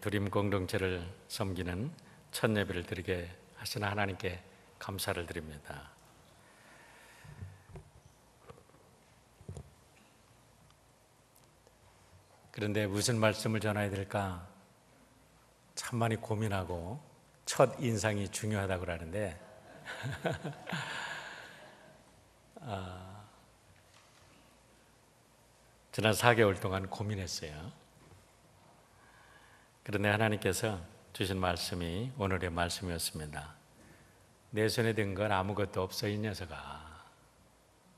드림 공동체를 섬기는 첫 예배를 드리게 하신 하나님께 감사를 드립니다. 그런데 무슨 말씀을 전해야 될까 참 많이 고민하고 첫 인상이 중요하다고 그러는데 아, 지난 4개월 동안 고민했어요. 그런데 하나님께서 주신 말씀이 오늘의 말씀이었습니다. 내 손에 든 건 아무것도 없어 이 녀석아.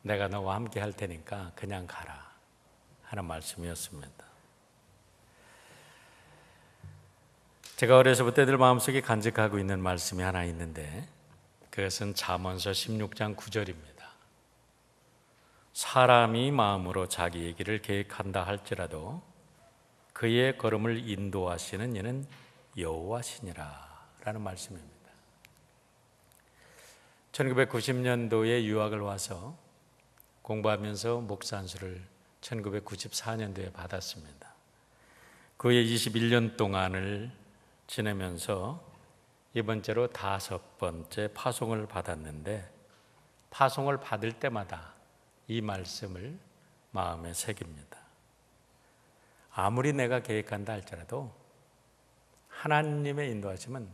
내가 너와 함께 할 테니까 그냥 가라 하는 말씀이었습니다. 제가 어려서부터 늘 마음속에 간직하고 있는 말씀이 하나 있는데 그것은 잠언서 16장 9절입니다. 사람이 마음으로 자기 얘기를 계획한다 할지라도 그의 걸음을 인도하시는 이는 여호와시니라 라는 말씀입니다. 1990년도에 유학을 와서 공부하면서 목사 안수를 1994년도에 받았습니다. 그의 21년 동안을 지내면서 이번째로 다섯 번째 파송을 받았는데 파송을 받을 때마다 이 말씀을 마음에 새깁니다. 아무리 내가 계획한다 할지라도 하나님의 인도하심은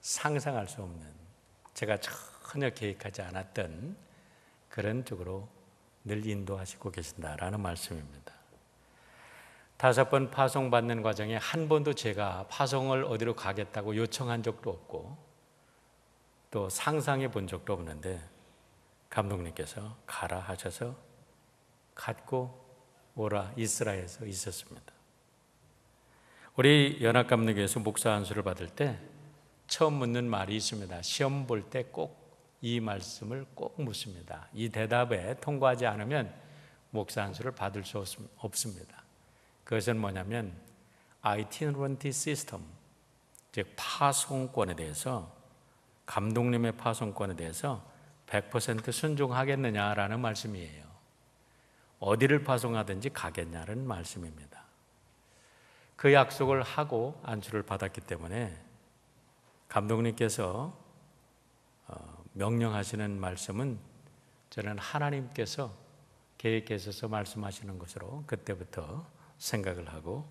상상할 수 없는 제가 전혀 계획하지 않았던 그런 쪽으로 늘 인도하시고 계신다라는 말씀입니다. 다섯 번 파송 받는 과정에 한 번도 제가 파송을 어디로 가겠다고 요청한 적도 없고 또 상상해 본 적도 없는데 감독님께서 가라 하셔서 갔고 오라 이스라엘에서 있었습니다. 우리 연합감독에서 목사 안수를 받을 때 처음 묻는 말이 있습니다. 시험 볼 때 꼭 이 말씀을 꼭 묻습니다. 이 대답에 통과하지 않으면 목사 안수를 받을 수 없습니다. 그것은 뭐냐면 itinerant system, 즉 파송권에 대해서 감독님의 파송권에 대해서 100% 순종하겠느냐라는 말씀이에요. 어디를 파송하든지 가겠냐는 말씀입니다. 그 약속을 하고 안수를 받았기 때문에 감독님께서 어, 명령하시는 말씀은 저는 하나님께서 계획하셔서 말씀하시는 것으로 그때부터 생각을 하고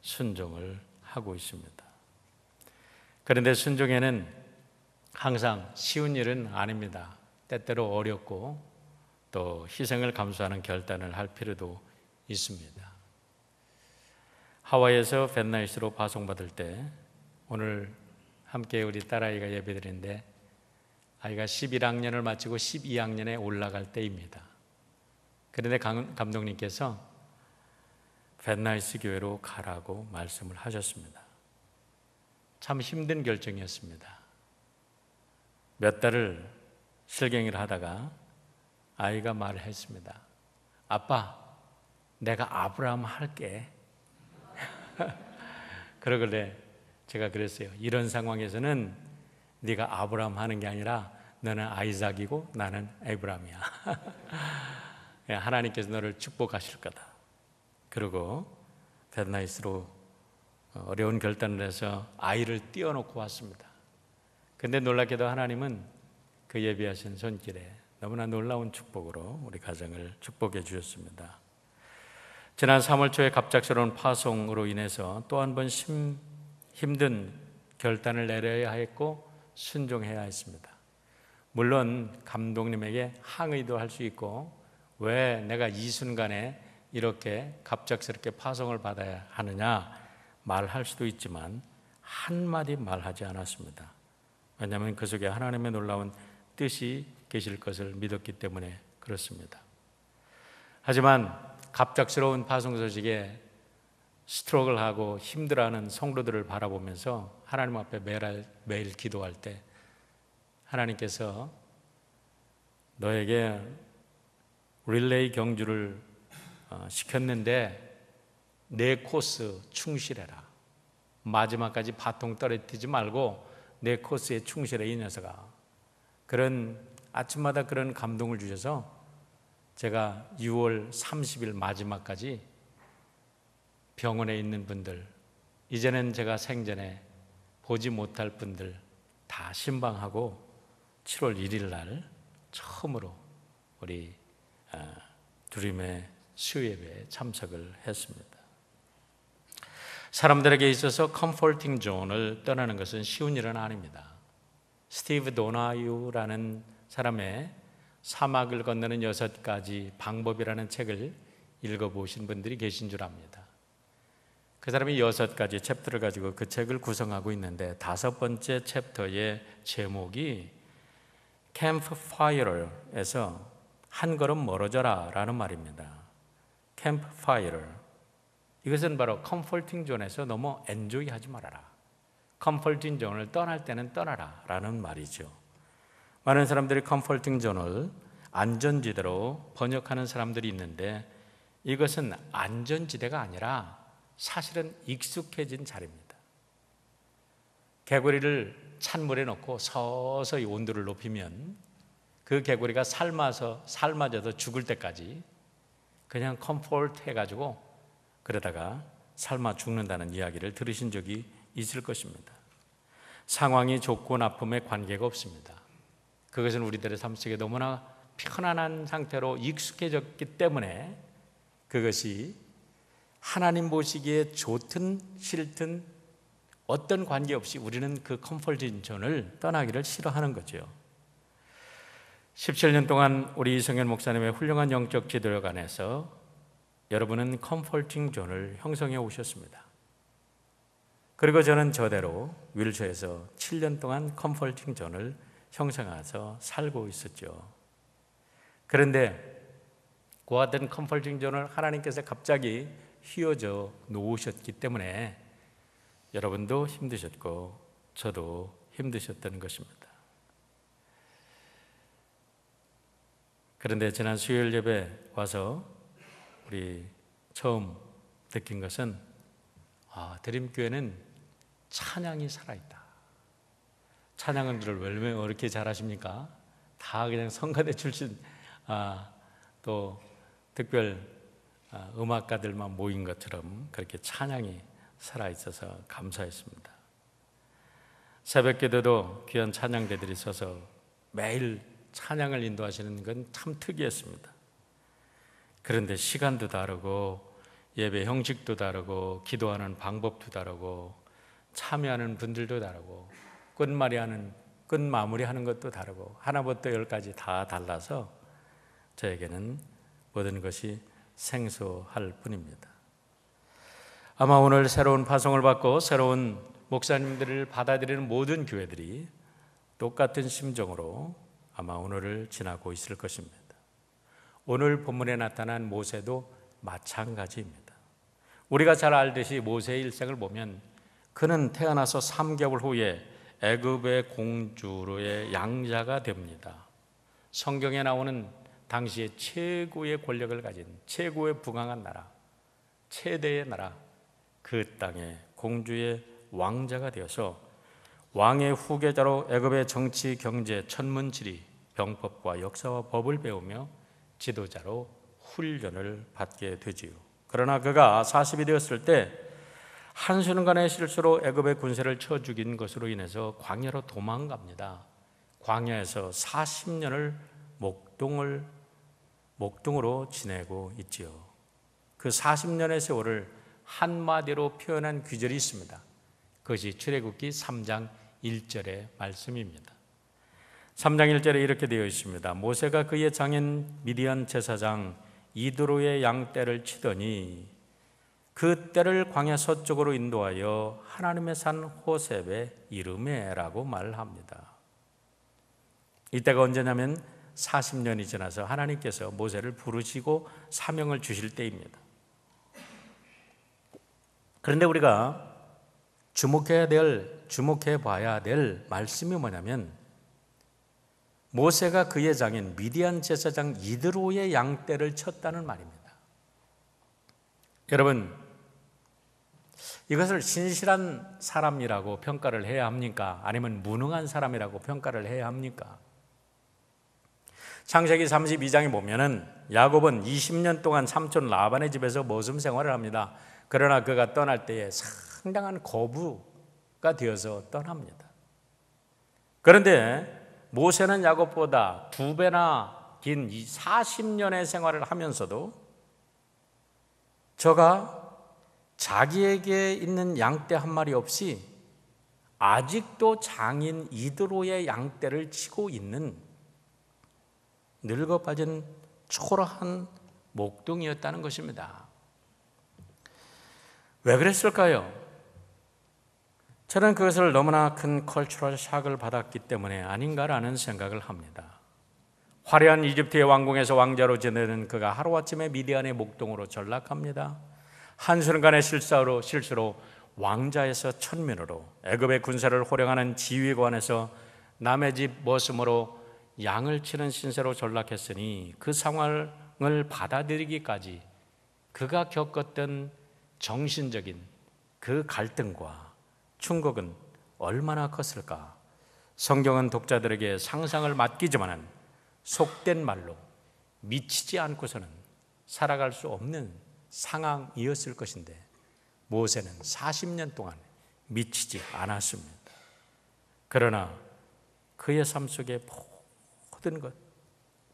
순종을 하고 있습니다. 그런데 순종에는 항상 쉬운 일은 아닙니다. 때때로 어렵고 또 희생을 감수하는 결단을 할 필요도 있습니다. 하와이에서 벤나이스로 파송받을 때 오늘 함께 우리 딸아이가 예배드린데 아이가 11학년을 마치고 12학년에 올라갈 때입니다. 그런데 감독님께서 벤나이스 교회로 가라고 말씀을 하셨습니다. 참 힘든 결정이었습니다. 몇 달을 실갱이를 하다가 아이가 말을 했습니다. 아빠, 내가 아브라함 할게. 그러길래 제가 그랬어요. 이런 상황에서는 네가 아브라함 하는 게 아니라 너는 아이삭이고 나는 에브라함이야. 하나님께서 너를 축복하실 거다. 그리고 베나이스로 어려운 결단을 해서 아이를 띄워놓고 왔습니다. 근데 놀랍게도 하나님은 그 예비하신 손길에 너무나 놀라운 축복으로 우리 가정을 축복해 주셨습니다. 지난 3월 초에 갑작스러운 파송으로 인해서 또 한 번 힘든 결단을 내려야 했고 순종해야 했습니다. 물론 감독님에게 항의도 할 수 있고 왜 내가 이 순간에 이렇게 갑작스럽게 파송을 받아야 하느냐 말할 수도 있지만 한마디 말하지 않았습니다. 왜냐하면 그 속에 하나님의 놀라운 뜻이 계실 것을 믿었기 때문에 그렇습니다. 하지만 갑작스러운 파송 소식에 스트로크를 하고 힘들어하는 성도들을 바라보면서 하나님 앞에 매일, 매일 기도할 때 하나님께서 너에게 릴레이 경주를 어, 시켰는데 내 코스 충실해라. 마지막까지 바통 떨어뜨리지 말고 내 코스에 충실해 이 녀석아. 그런 아침마다 그런 감동을 주셔서 제가 6월 30일 마지막까지 병원에 있는 분들 이제는 제가 생전에 보지 못할 분들 다 신방하고 7월 1일 날 처음으로 우리 두림의 수예배에 참석을 했습니다. 사람들에게 있어서 컴포팅 존을 떠나는 것은 쉬운 일은 아닙니다. 스티브 도나유라는 사람의 사막을 건너는 여섯 가지 방법이라는 책을 읽어보신 분들이 계신 줄 압니다. 그 사람이 여섯 가지 챕터를 가지고 그 책을 구성하고 있는데 다섯 번째 챕터의 제목이 캠프파이어에서 한 걸음 멀어져라 라는 말입니다. 캠프파이어. 이것은 바로 컴포팅 존에서 너무 엔조이 하지 말아라. 컴포팅 존을 떠날 때는 떠나라 라는 말이죠. 많은 사람들이 컴포팅 존을 안전지대로 번역하는 사람들이 있는데 이것은 안전지대가 아니라 사실은 익숙해진 자리입니다. 개구리를 찬물에 넣고 서서히 온도를 높이면 그 개구리가 삶아서 삶아져서 죽을 때까지 그냥 컴포트 해가지고 그러다가 삶아 죽는다는 이야기를 들으신 적이 있을 것입니다. 상황이 좋고 나쁨에 관계가 없습니다. 그것은 우리들의 삶 속에 너무나 편안한 상태로 익숙해졌기 때문에 그것이 하나님 보시기에 좋든 싫든 어떤 관계없이 우리는 그 컴포트 존을 떠나기를 싫어하는 거죠. 17년 동안 우리 이성현 목사님의 훌륭한 영적 지도력 안에서 여러분은 컴포팅 존을 형성해 오셨습니다. 그리고 저는 저대로 윌처에서 7년 동안 컴포팅 존을 형성해서 살고 있었죠. 그런데 그 같은 컴포팅 존을 하나님께서 갑자기 휘어져 놓으셨기 때문에 여러분도 힘드셨고 저도 힘드셨던 것입니다. 그런데 지난 수요일 예배 와서 우리 처음 느낀 것은 아, 드림교회는 찬양이 살아있다. 찬양을 왜 이렇게 잘하십니까? 다 그냥 성가대 출신 아, 또 특별 아, 음악가들만 모인 것처럼 그렇게 찬양이 살아 있어서 감사했습니다. 새벽 기도도 귀한 찬양대들이 있어서 매일 찬양을 인도하시는 건 참 특이했습니다. 그런데 시간도 다르고 예배 형식도 다르고 기도하는 방법도 다르고 참여하는 분들도 다르고 끝말이 하는 끝 마무리하는 것도 다르고 하나부터 열까지 다 달라서 저에게는 모든 것이 생소할 뿐입니다. 아마 오늘 새로운 파송을 받고 새로운 목사님들을 받아들이는 모든 교회들이 똑같은 심정으로 아마 오늘을 지나고 있을 것입니다. 오늘 본문에 나타난 모세도 마찬가지입니다. 우리가 잘 알듯이 모세의 일생을 보면 그는 태어나서 3개월 후에 애굽의 공주로의 양자가 됩니다. 성경에 나오는 당시의 최고의 권력을 가진 최고의 부강한 나라, 최대의 나라, 그 땅의 공주의 왕자가 되어서 왕의 후계자로 애굽의 정치, 경제, 천문, 지리, 병법과 역사와 법을 배우며 지도자로 훈련을 받게 되지요. 그러나 그가 40이 되었을 때 한순간의 실수로 애굽의 군세를 쳐 죽인 것으로 인해서 광야로 도망갑니다. 광야에서 40년을 목동을 목동으로 지내고 있지요. 그 40년의 세월을 한마디로 표현한 귀절이 있습니다. 그것이 출애굽기 3장 1절의 말씀입니다. 3장 1절에 이렇게 되어 있습니다. 모세가 그의 장인 미디안 제사장 이드로의 양떼를 치더니 그 떼를 광야 서쪽으로 인도하여 하나님의 산 호셉의 이름에라고 말합니다. 이때가 언제냐면 40년이 지나서 하나님께서 모세를 부르시고 사명을 주실 때입니다. 그런데 우리가 주목해야 될, 주목해 봐야 될 말씀이 뭐냐면 모세가 그의 장인 미디안 제사장 이드로의 양떼를 쳤다는 말입니다. 여러분, 이것을 신실한 사람이라고 평가를 해야 합니까? 아니면 무능한 사람이라고 평가를 해야 합니까? 창세기 32장에 보면은 야곱은 20년 동안 삼촌 라반의 집에서 모습 생활을 합니다. 그러나 그가 떠날 때에 상당한 거부가 되어서 떠납니다. 그런데 모세는 야곱보다 두 배나 긴 40년의 생활을 하면서도 저가 자기에게 있는 양떼 한 마리 없이 아직도 장인 이드로의 양떼를 치고 있는 늙어 빠진 초라한 목동이었다는 것입니다. 왜 그랬을까요? 저는 그것을 너무나 큰 컬처럴 샥을 받았기 때문에 아닌가라는 생각을 합니다. 화려한 이집트의 왕궁에서 왕자로 지내는 그가 하루아침에 미디안의 목동으로 전락합니다. 한순간의 실수로 실수로 왕자에서 천민으로 애굽의 군사를 호령하는 지휘관에서 남의 집 머슴으로 양을 치는 신세로 전락했으니 그 상황을 받아들이기까지 그가 겪었던 정신적인 그 갈등과 충격은 얼마나 컸을까? 성경은 독자들에게 상상을 맡기지만은 속된 말로 미치지 않고서는 살아갈 수 없는 상황이었을 것인데 모세는 40년 동안 미치지 않았습니다. 그러나 그의 삶 속에 모든 것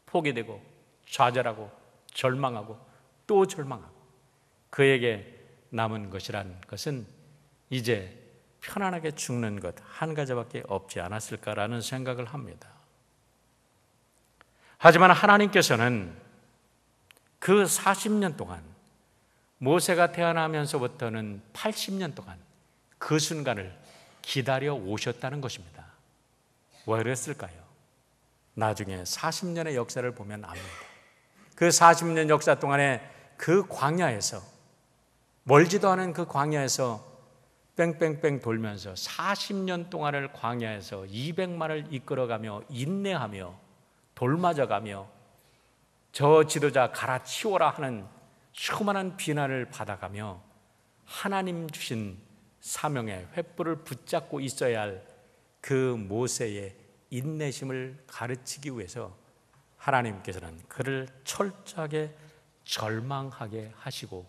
포기되고 좌절하고 절망하고 또 절망하고 그에게 남은 것이란 것은 이제 편안하게 죽는 것 한 가지밖에 없지 않았을까라는 생각을 합니다. 하지만 하나님께서는 그 40년 동안 모세가 태어나면서부터는 80년 동안 그 순간을 기다려 오셨다는 것입니다. 왜 그랬을까요? 나중에 40년의 역사를 보면 압니다. 그 40년 역사 동안에 그 광야에서 멀지도 않은 그 광야에서 뺑뺑뺑 돌면서 40년 동안을 광야에서 200만을 이끌어가며 인내하며 돌맞아가며 저 지도자 갈아치워라 하는 수많은 비난을 받아가며 하나님 주신 사명의 횃불을 붙잡고 있어야 할 그 모세의 인내심을 가르치기 위해서 하나님께서는 그를 철저하게 절망하게 하시고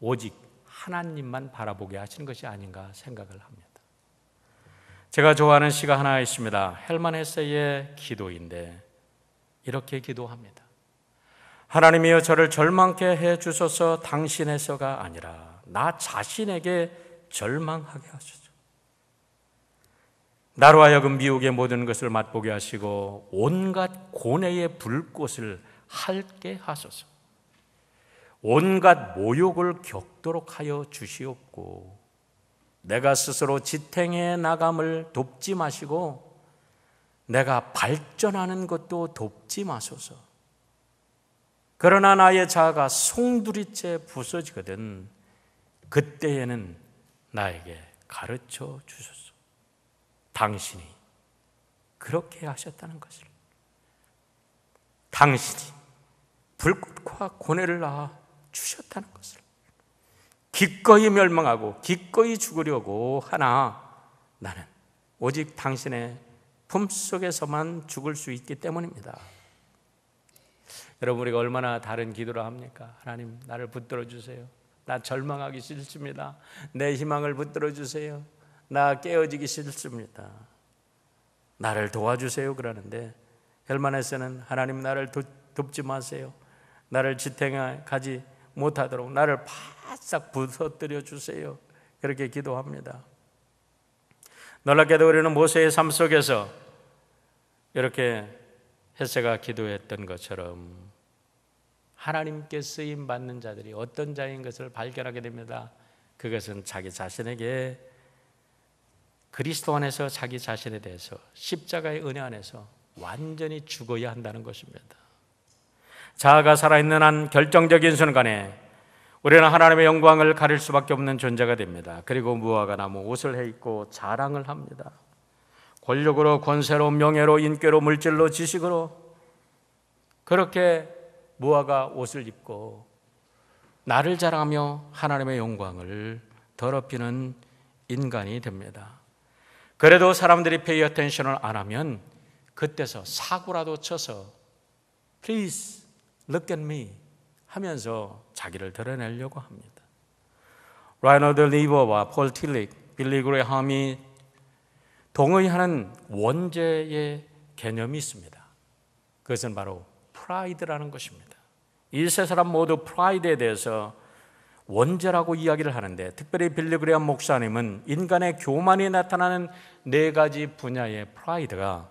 오직 하나님만 바라보게 하시는 것이 아닌가 생각을 합니다. 제가 좋아하는 시가 하나 있습니다. 헬만 헤세의 기도인데 이렇게 기도합니다. 하나님이여 저를 절망케 해 주소서 당신에서가 아니라 나 자신에게 절망하게 하소서. 나로 하여금 미혹의 모든 것을 맛보게 하시고 온갖 고뇌의 불꽃을 핥게 하소서. 온갖 모욕을 겪도록 하여 주시옵고 내가 스스로 지탱해 나감을 돕지 마시고 내가 발전하는 것도 돕지 마소서. 그러나 나의 자아가 송두리째 부서지거든 그때에는 나에게 가르쳐 주소서. 당신이 그렇게 하셨다는 것을. 당신이 불꽃과 고뇌를 낳아 주셨다는 것을. 기꺼이 멸망하고 기꺼이 죽으려고 하나 나는 오직 당신의 품 속에서만 죽을 수 있기 때문입니다. 여러분 우리가 얼마나 다른 기도를 합니까? 하나님 나를 붙들어 주세요. 나 절망하기 싫습니다. 내 희망을 붙들어 주세요. 나 깨어지기 싫습니다. 나를 도와주세요 그러는데 헬만에서는 하나님 나를 도, 돕지 마세요. 나를 지탱해 가지 못하도록 나를 바싹 부서뜨려 주세요. 그렇게 기도합니다. 놀랍게도 우리는 모세의 삶 속에서 이렇게 헤세가 기도했던 것처럼 하나님께 쓰임 받는 자들이 어떤 자인 것을 발견하게 됩니다. 그것은 자기 자신에게 그리스도 안에서 자기 자신에 대해서 십자가의 은혜 안에서 완전히 죽어야 한다는 것입니다. 자아가 살아있는 한 결정적인 순간에 우리는 하나님의 영광을 가릴 수밖에 없는 존재가 됩니다. 그리고 무화과 나무 옷을 해 입고 자랑을 합니다. 권력으로, 권세로, 명예로, 인격로, 물질로, 지식으로 그렇게 무화과 옷을 입고 나를 자랑하며 하나님의 영광을 더럽히는 인간이 됩니다. 그래도 사람들이 페이 어텐션을 안 하면 그때서 사고라도 쳐서 Please look at me 하면서 자기를 드러내려고 합니다. 라이너드 리버와 폴 틸릭, 빌리 그레함이 동의하는 원죄의 개념이 있습니다. 그것은 바로 프라이드라는 것입니다. 이세 사람 모두 프라이드에 대해서 원죄라고 이야기를 하는데 특별히 빌리그레암 목사님은 인간의 교만이 나타나는 네 가지 분야의 프라이드가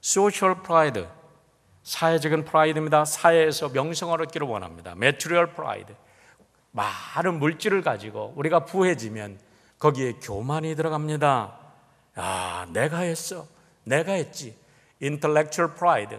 소셜 프라이드, 사회적인 프라이드입니다. 사회에서 명성을 얻기를 원합니다. 매트리얼 프라이드, 많은 물질을 가지고 우리가 부해지면 거기에 교만이 들어갑니다. 아, 내가 했어. 내가 했지. intellectual pride.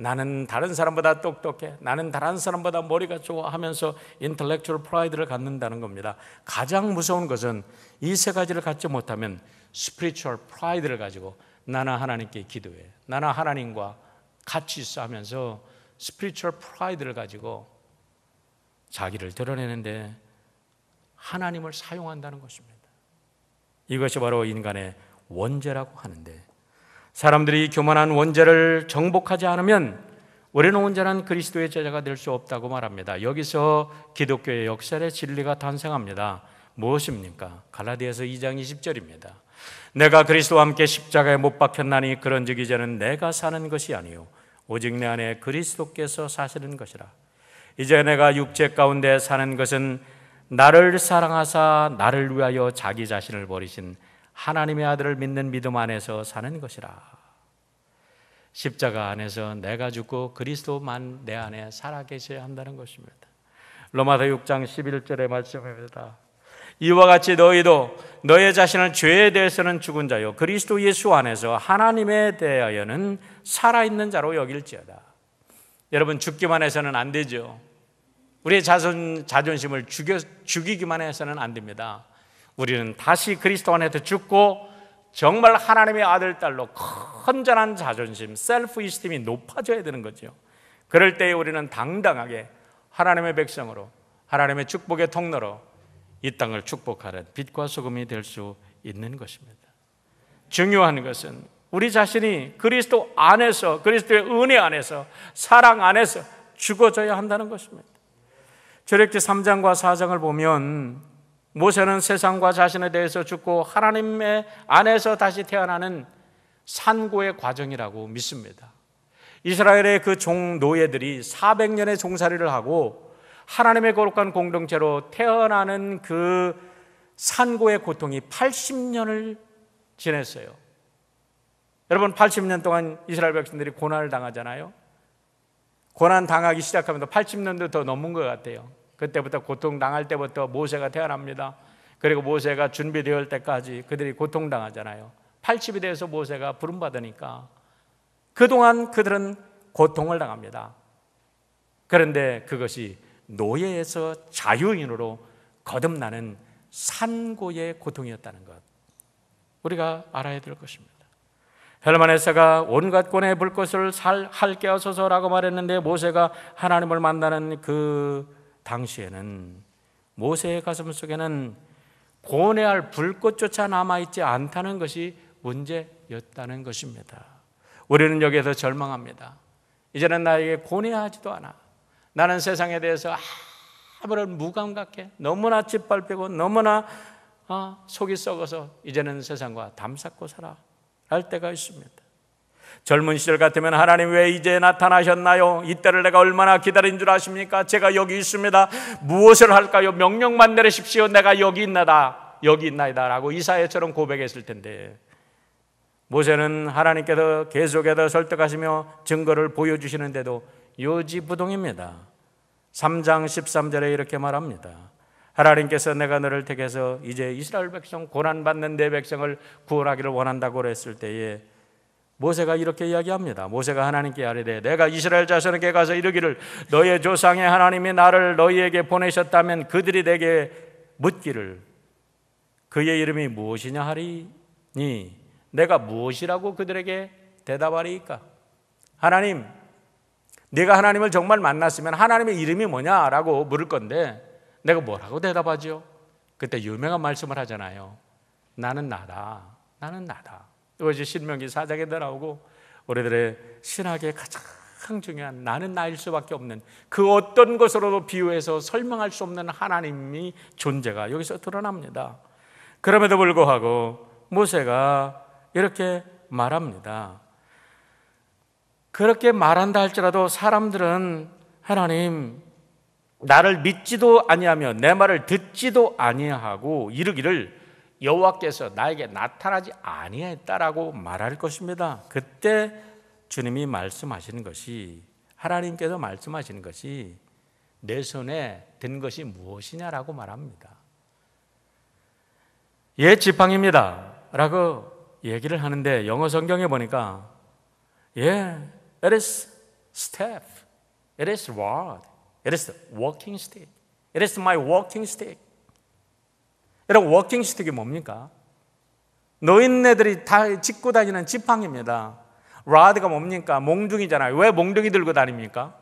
나는 다른 사람보다 똑똑해. 나는 다른 사람보다 머리가 좋아 하면서 intellectual pride를 갖는다는 겁니다. 가장 무서운 것은 이 세 가지를 갖지 못하면 spiritual pride를 가지고 나는 하나님께 기도해. 나는 하나님과 같이 있어 하면서 spiritual pride를 가지고 자기를 드러내는데 하나님을 사용한다는 것입니다. 이것이 바로 인간의 원죄라고 하는데 사람들이 교만한 원죄를 정복하지 않으면 우리는 온전한 그리스도의 제자가 될 수 없다고 말합니다. 여기서 기독교의 역설의 진리가 탄생합니다. 무엇입니까? 갈라디아서 2장 20절입니다. 내가 그리스도와 함께 십자가에 못 박혔나니 그런즉 이제는 내가 사는 것이 아니요 오직 내 안에 그리스도께서 사시는 것이라. 이제 내가 육체 가운데 사는 것은 나를 사랑하사 나를 위하여 자기 자신을 버리신 하나님의 아들을 믿는 믿음 안에서 사는 것이라. 십자가 안에서 내가 죽고 그리스도만 내 안에 살아 계셔야 한다는 것입니다. 로마서 6장 11절의 말씀입니다. 이와 같이 너희도 너의 자신을 죄에 대해서는 죽은 자요 그리스도 예수 안에서 하나님에 대하여는 살아있는 자로 여길지어다. 여러분 죽기만 해서는 안 되죠. 우리의 자존, 자존심을 죽여, 죽이기만 해서는 안 됩니다. 우리는 다시 그리스도 안에서 죽고 정말 하나님의 아들, 딸로 건전한 자존심, 셀프 이스팀이 높아져야 되는 거죠. 그럴 때 우리는 당당하게 하나님의 백성으로, 하나님의 축복의 통로로 이 땅을 축복하는 빛과 소금이 될 수 있는 것입니다. 중요한 것은 우리 자신이 그리스도 안에서, 그리스도의 은혜 안에서, 사랑 안에서 죽어져야 한다는 것입니다. 저력기 3장과 4장을 보면 모세는 세상과 자신에 대해서 죽고 하나님의 안에서 다시 태어나는 산고의 과정이라고 믿습니다. 이스라엘의 그 종 노예들이 400년의 종살이를 하고 하나님의 거룩한 공동체로 태어나는 그 산고의 고통이 80년을 지냈어요. 여러분 80년 동안 이스라엘 백성들이 고난을 당하잖아요. 고난 당하기 시작하면 80년도 더 넘은 것 같아요. 그때부터 고통 당할 때부터 모세가 태어납니다. 그리고 모세가 준비되을 때까지 그들이 고통 당하잖아요. 80이 돼서 모세가 부름 받으니까 그동안 그들은 고통을 당합니다. 그런데 그것이 노예에서 자유인으로 거듭나는 산고의 고통이었다는 것. 우리가 알아야 될 것입니다. 헬마네사가 온갖 권에 불 것을 할게 하소서라고 말했는데 모세가 하나님을 만나는 그 당시에는 모세의 가슴 속에는 고뇌할 불꽃조차 남아있지 않다는 것이 문제였다는 것입니다. 우리는 여기에서 절망합니다. 이제는 나에게 고뇌하지도 않아. 나는 세상에 대해서 아무런 무감각해. 너무나 짓밟히고 너무나 어, 속이 썩어서 이제는 세상과 담쌓고 살아. 할 때가 있습니다. 젊은 시절 같으면 하나님 왜 이제 나타나셨나요? 이때를 내가 얼마나 기다린 줄 아십니까? 제가 여기 있습니다. 무엇을 할까요? 명령만 내리십시오. 내가 여기 있나다. 여기 있나이다. 라고 이사야처럼 고백했을 텐데. 모세는 하나님께서 계속해서 설득하시며 증거를 보여주시는데도 요지부동입니다. 3장 13절에 이렇게 말합니다. 하나님께서 내가 너를 택해서 이제 이스라엘 백성 고난받는 내 백성을 구원하기를 원한다고 그랬을 때에 모세가 이렇게 이야기합니다. 모세가 하나님께 아뢰되 내가 이스라엘 자손에게 가서 이르기를 너의 조상의 하나님이 나를 너희에게 보내셨다면 그들이 내게 묻기를 그의 이름이 무엇이냐 하리니 내가 무엇이라고 그들에게 대답하리까? 하나님, 내가 하나님을 정말 만났으면 하나님의 이름이 뭐냐라고 물을 건데 내가 뭐라고 대답하죠? 그때 유명한 말씀을 하잖아요. 나는 나다. 나는 나다. 이것이 신명기 사장에 나오고 우리들의 신학의 가장 중요한 나는 나일 수밖에 없는 그 어떤 것으로도 비유해서 설명할 수 없는 하나님이 존재가 여기서 드러납니다. 그럼에도 불구하고 모세가 이렇게 말합니다. 그렇게 말한다 할지라도 사람들은 하나님 나를 믿지도 아니하며 내 말을 듣지도 아니하고 이르기를 여호와께서 나에게 나타나지 아니했다라고 말할 것입니다. 그때 주님이 말씀하시는 것이 하나님께서 말씀하시는 것이 내 손에 든 것이 무엇이냐라고 말합니다. 예 지팡입니다 라고 얘기를 하는데 영어 성경에 보니까 예, it is staff, it is rod, it is walking stick, it is my walking stick. 여러분 워킹 스틱이 뭡니까? 노인네들이 다 짚고 다니는 지팡입니다. 라드가 뭡니까? 몽둥이잖아요. 왜 몽둥이 들고 다닙니까?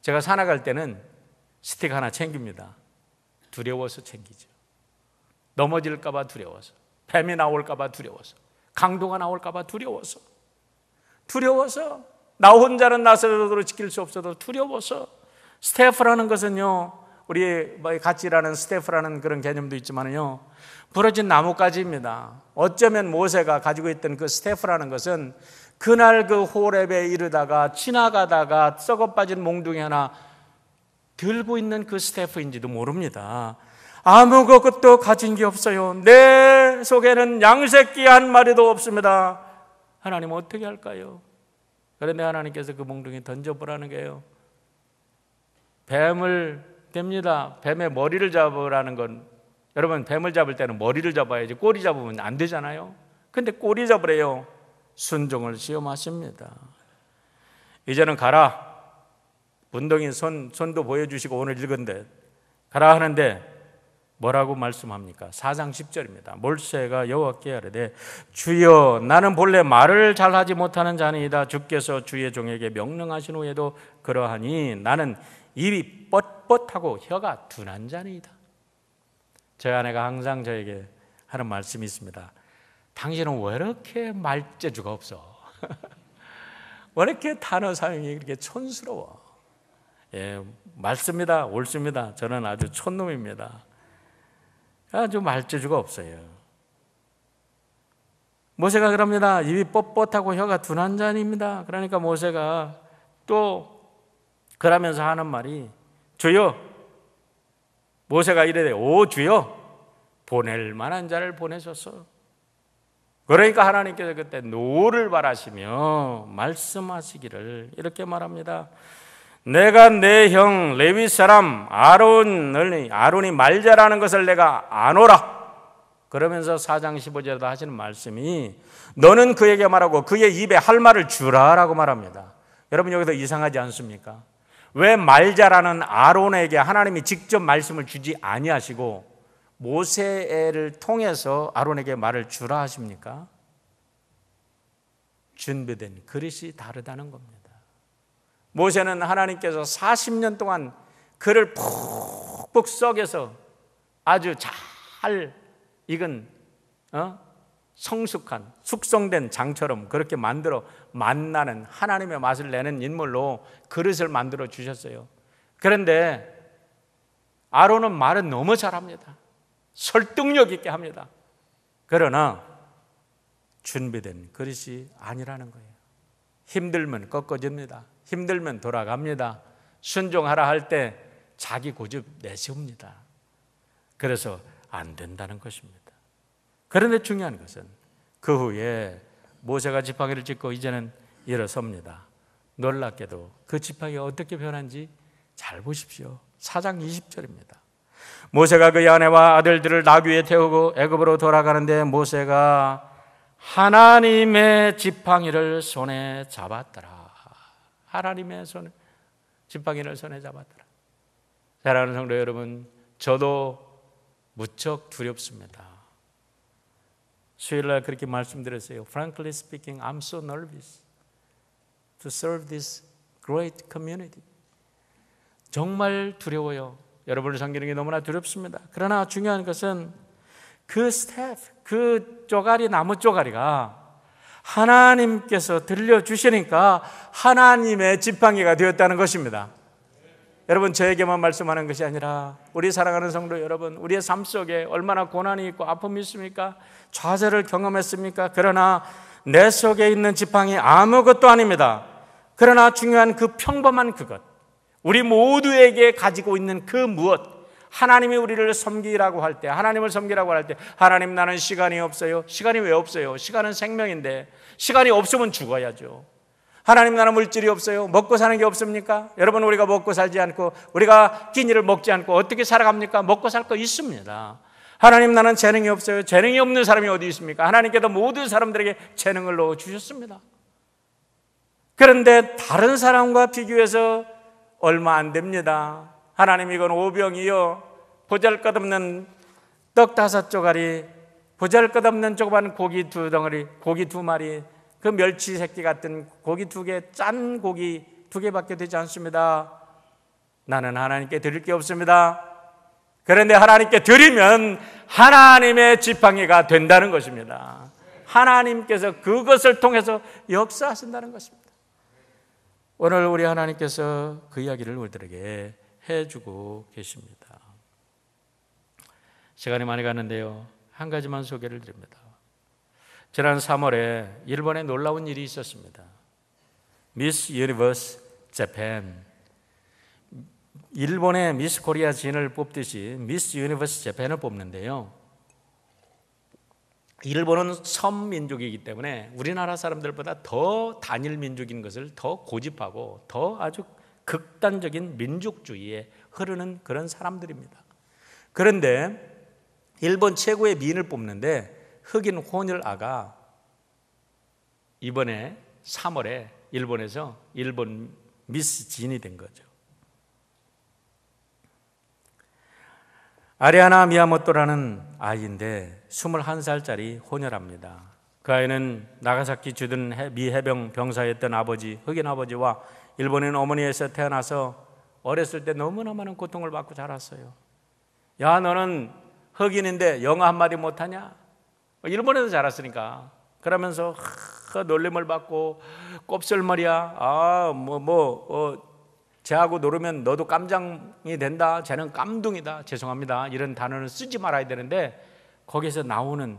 제가 산에 갈 때는 스틱 하나 챙깁니다. 두려워서 챙기죠. 넘어질까봐 두려워서. 뱀이 나올까봐 두려워서. 강도가 나올까봐 두려워서. 두려워서. 나 혼자는 나서도 지킬 수 없어도 두려워서. 스태프라는 것은요, 우리 뭐 같이 일하는 스태프라는 그런 개념도 있지만요. 부러진 나뭇가지입니다. 어쩌면 모세가 가지고 있던 그 스태프라는 것은 그날 그 호랩에 이르다가 지나가다가 썩어 빠진 몽둥이 하나 들고 있는 그 스태프인지도 모릅니다. 아무것도 가진 게 없어요. 내 속에는 양새끼 한 마리도 없습니다. 하나님 어떻게 할까요? 그런데 하나님께서 그 몽둥이 던져보라는 게요. 뱀을 됩니다. 뱀의 머리를 잡으라는 건 여러분 뱀을 잡을 때는 머리를 잡아야지 꼬리 잡으면 안 되잖아요. 근데 꼬리 잡으래요. 순종을 시험하십니다. 이제는 가라. 운동인 손, 손도 보여주시고 오늘 읽은데 가라 하는데 뭐라고 말씀합니까? 4장 10절입니다. 몰세가 여호와께 하되 주여 나는 본래 말을 잘하지 못하는 자니이다. 주께서 주의 종에게 명령하신 후에도 그러하니 나는 입이 뻣뻣하고 혀가 둔한 자니이다. 저희 아내가 항상 저에게 하는 말씀이 있습니다. 당신은 왜 이렇게 말재주가 없어? 왜 이렇게 단어 사용이 그렇게 촌스러워? 예, 맞습니다. 옳습니다. 저는 아주 촌놈입니다. 아주 말재주가 없어요. 모세가 그럽니다. 입이 뻣뻣하고 혀가 둔한 자입니다. 그러니까 모세가 또 그러면서 하는 말이 주여 모세가 이래되 오 주여 보낼 만한 자를 보내소서 그러니까 하나님께서 그때 노를 바라시며 말씀하시기를 이렇게 말합니다. 내가 내 형 레위 사람 아론을 아론이 말자라는 것을 내가 아노라. 그러면서 4장 15절에도 하시는 말씀이 너는 그에게 말하고 그의 입에 할 말을 주라라고 말합니다. 여러분 여기서 이상하지 않습니까? 왜 말자라는 아론에게 하나님이 직접 말씀을 주지 아니하시고 모세를 통해서 아론에게 말을 주라 하십니까? 준비된 그릇이 다르다는 겁니다. 모세는 하나님께서 40년 동안 그를 푹푹 썩여서 아주 잘 익은 어? 성숙한 숙성된 장처럼 그렇게 만들어 만나는 하나님의 맛을 내는 인물로 그릇을 만들어 주셨어요. 그런데 아론은 말은 너무 잘합니다. 설득력 있게 합니다. 그러나 준비된 그릇이 아니라는 거예요. 힘들면 꺾어집니다. 힘들면 돌아갑니다. 순종하라 할 때 자기 고집 내세웁니다. 그래서 안 된다는 것입니다. 그런데 중요한 것은 그 후에 모세가 지팡이를 짚고 이제는 일어섭니다. 놀랍게도 그 지팡이가 어떻게 변한지 잘 보십시오. 4장 20절입니다. 모세가 그의 아내와 아들들을 나귀에 태우고 애굽으로 돌아가는데 모세가 하나님의 지팡이를 손에 잡았더라. 하나님의 손에 지팡이를 손에 잡았더라. 사랑하는 성도 여러분, 저도 무척 두렵습니다. 수요일날 그렇게 말씀드렸어요. Frankly speaking, I'm so nervous to serve this great community. 정말 두려워요. 여러분을 섬기는 게 너무나 두렵습니다. 그러나 중요한 것은 그 스태프, 그 쪼가리, 나무 쪼가리가 하나님께서 들려주시니까 하나님의 지팡이가 되었다는 것입니다. 여러분 저에게만 말씀하는 것이 아니라 우리 사랑하는 성도 여러분 우리의 삶 속에 얼마나 고난이 있고 아픔이 있습니까? 좌절을 경험했습니까? 그러나 내 속에 있는 지팡이 아무것도 아닙니다. 그러나 중요한 그 평범한 그것 우리 모두에게 가지고 있는 그 무엇 하나님이 우리를 섬기라고 할 때, 하나님을 섬기라고 할 때, 하나님 나는 시간이 없어요. 시간이 왜 없어요? 시간은 생명인데, 시간이 없으면 죽어야죠. 하나님 나는 물질이 없어요. 먹고 사는 게 없습니까? 여러분, 우리가 먹고 살지 않고, 우리가 끼니를 먹지 않고, 어떻게 살아갑니까? 먹고 살 거 있습니다. 하나님 나는 재능이 없어요. 재능이 없는 사람이 어디 있습니까? 하나님께서 모든 사람들에게 재능을 넣어 주셨습니다. 그런데 다른 사람과 비교해서 얼마 안 됩니다. 하나님 이건 오병이요. 보잘 것 없는 떡 다섯 조가리, 보잘 것 없는 조그만 고기 두 덩어리, 고기 두 마리, 그 멸치 새끼 같은 고기 두 개, 짠 고기 두 개밖에 되지 않습니다. 나는 하나님께 드릴 게 없습니다. 그런데 하나님께 드리면 하나님의 지팡이가 된다는 것입니다. 하나님께서 그것을 통해서 역사하신다는 것입니다. 오늘 우리 하나님께서 그 이야기를 우리들에게 해주고 계십니다. 시간이 많이 갔는데요. 한 가지만 소개를 드립니다. 지난 3월에 일본에 놀라운 일이 있었습니다. 미스 유니버스 재팬. 일본의 미스 코리아 진을 뽑듯이 미스 유니버스 재팬을 뽑는데요. 일본은 섬민족이기 때문에 우리나라 사람들보다 더 단일 민족인 것을 더 고집하고 더 아주 극단적인 민족주의에 흐르는 그런 사람들입니다. 그런데 일본 최고의 미인을 뽑는데 흑인 혼혈아가 이번에 3월에 일본에서 일본 미스 진이 된 거죠. 아리아나 미야모토라는 아이인데 21살짜리 혼혈합니다. 그 아이는 나가사키 주둔 미 해병 병사였던 아버지, 흑인 아버지와 일본인 어머니에서 태어나서 어렸을 때 너무나 많은 고통을 받고 자랐어요. 야, 너는 흑인인데 영어 한마디 못하냐? 일본에서 자랐으니까. 그러면서 하, 놀림을 받고 곱슬머리야. 아, 뭐, 뭐, 어, 쟤하고 놀으면 너도 깜장이 된다. 쟤는 깜둥이다. 죄송합니다. 이런 단어는 쓰지 말아야 되는데 거기서 나오는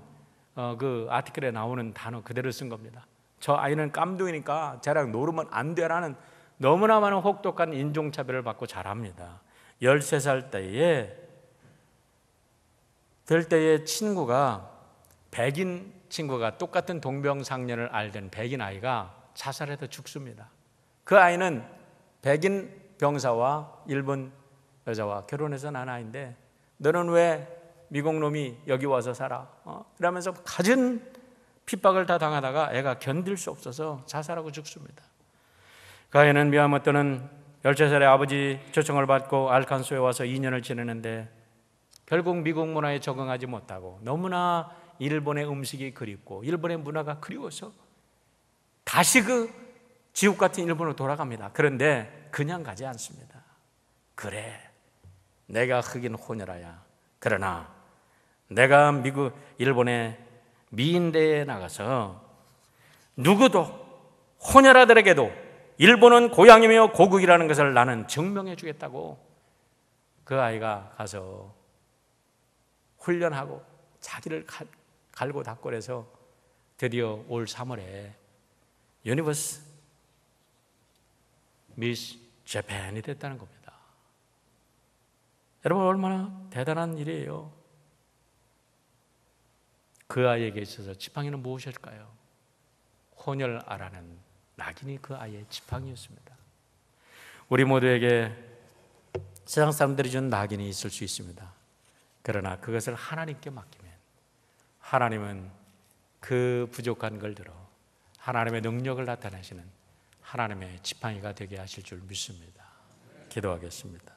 어, 그 아티클에 나오는 단어 그대로 쓴 겁니다. 저 아이는 깜둥이니까 쟤랑 놀으면 안 돼라는 너무나 많은 혹독한 인종차별을 받고 자랍니다. 13살 때에 될 때의 친구가 백인 친구가 똑같은 동병상련을 알던 백인 아이가 자살해서 죽습니다. 그 아이는 백인 병사와 일본 여자와 결혼해서 난 아이인데 너는 왜 미국 놈이 여기 와서 살아? 어? 그러면서 가진 핍박을 다 당하다가 애가 견딜 수 없어서 자살하고 죽습니다. 가인은 미야모토는 13살의 아버지 초청을 받고 알칸소에 와서 2년을 지내는데 결국 미국 문화에 적응하지 못하고 너무나 일본의 음식이 그립고 일본의 문화가 그리워서 다시 그 지옥 같은 일본으로 돌아갑니다. 그런데 그냥 가지 않습니다. 그래, 내가 흑인 혼혈아야. 그러나 내가 미국, 일본의 미인대에 나가서 누구도 혼혈아들에게도 일본은 고향이며 고국이라는 것을 나는 증명해 주겠다고 그 아이가 가서 훈련하고 자기를 갈고 닦고 해서 드디어 올 3월에 유니버스 미스 재팬이 됐다는 겁니다. 여러분 얼마나 대단한 일이에요. 그 아이에게 있어서 지팡이는 무엇일까요? 혼혈아라는 낙인이 그 아이의 지팡이였습니다. 우리 모두에게 세상 사람들이 준 낙인이 있을 수 있습니다. 그러나 그것을 하나님께 맡기면 하나님은 그 부족한 걸 들어 하나님의 능력을 나타내시는 하나님의 지팡이가 되게 하실 줄 믿습니다. 기도하겠습니다.